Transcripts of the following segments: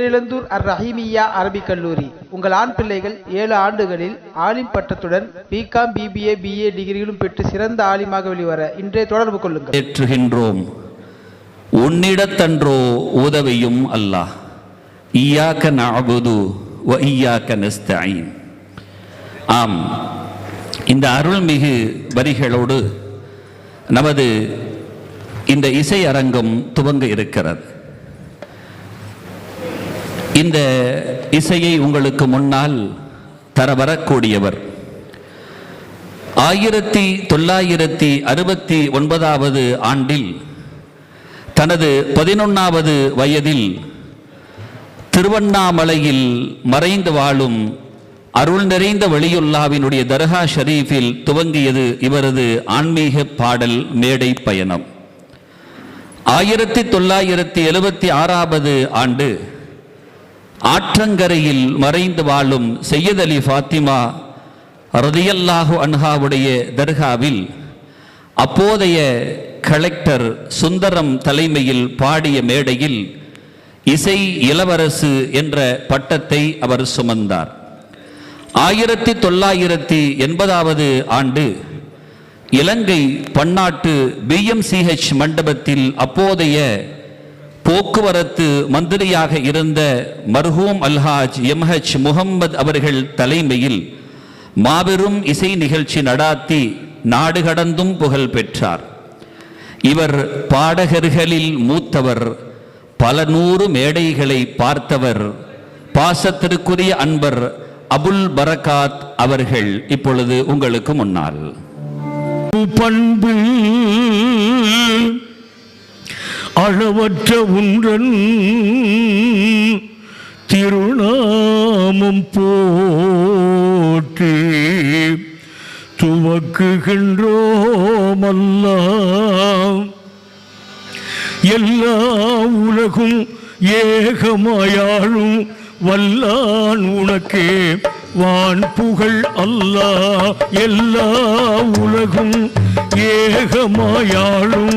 பேரிழந்தூர் அர் ரஹீமியா அரபிக் கல்லூரி. உங்கள் ஆண் பிள்ளைகள் ஏழு ஆண்டுகளில் ஆலிம் பட்டத்துடன் பிகாம் பிபிஏ பிஏ டிகிரிகளும் பெற்று சிறந்த ஆலிமாக வெளிவர இன்றைய தொடர்பு கொள்ளுங்கள். ஏற்றுகின்றோம். உன்னிடத்தன்றோ உதவியும் அல்லாஹ். ஈயாக்க நாபுது வ ஈயாக்க நஸ்தஈன். ஆம். இந்த அருள்மிகு வரிகளோடு நமது இந்த இசை அரங்கம் துவங்க இருக்கிறது. இந்த இசையை உங்களுக்கு முன்னால் தர வரக்கூடியவர் ஆயிரத்தி தொள்ளாயிரத்தி அறுபத்தி ஒன்பதாவது ஆண்டில் தனது பதினொன்னாவது வயதில் திருவண்ணாமலையில் மறைந்து வாழும் அருள் நிறைந்த வெளியுல்லாவினுடைய தர்கா ஷரீஃபில் துவங்கியது இவரது ஆன்மீக பாடல் மேடை பயணம். ஆயிரத்தி தொள்ளாயிரத்தி எழுபத்தி ஆறாவது ஆண்டு ஆற்றங்கரையில் மறைந்து வாழும் செய்யத் அலி ஃபாத்திமா ரதியல்லாஹு அன்ஹாவுடைய தர்காவில் அப்போதைய கலெக்டர் சுந்தரம் தலைமையில் பாடிய மேடையில் இசை இளவரசு என்ற பட்டத்தை அவர் சுமந்தார். ஆயிரத்தி தொள்ளாயிரத்தி எண்பதாவது ஆண்டு இலங்கை பன்னாட்டு பிஎம்சிஹெச் மண்டபத்தில் அப்போதைய போக்குவரத்து மந்திரியாக இருந்த மர்ஹூம் அல்ஹாஜ் எம்ஹெச் முகம்மது அவர்கள் தலைமையில் மாபெரும் இசை நிகழ்ச்சி நடாத்தி நாடு கடந்தும் புகழ் பெற்றார். இவர் பாடகர்களில் மூத்தவர் பல நூறு மேடைகளை பார்த்தவர் பாசத்திற்குரிய அன்பர் அபுல் பரகாத் அவர்கள் இப்பொழுது உங்களுக்கு முன்னால். பண்பு அளவற்ற உன்றன் திருநாமம் போற்றி துவக்குகின்றோமல்லாம் எல்லா உலகும் ஏகமாயாழும் வல்லான் உனக்கே வான் புகழ் அல்லாஹ் எல்லா உலகும் ஏகமாயாழும்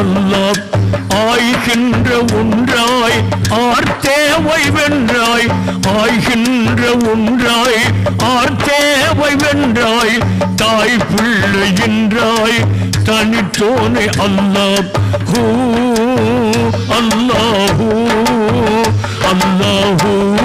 அல்லாஹ் ஆய்கின்ற ஒன்றாய் ஆர்த்தேவை வென்றாய். ஆய்கின்ற ஒன்றாய் ஆர்த்தேவை வென்றாய். தாய் பிள்ளை என்றாய் தனித்தோனே அல்லாஹ். ஹூ அல்லாஹூ அல்லாஹூ அல்லாஹூ.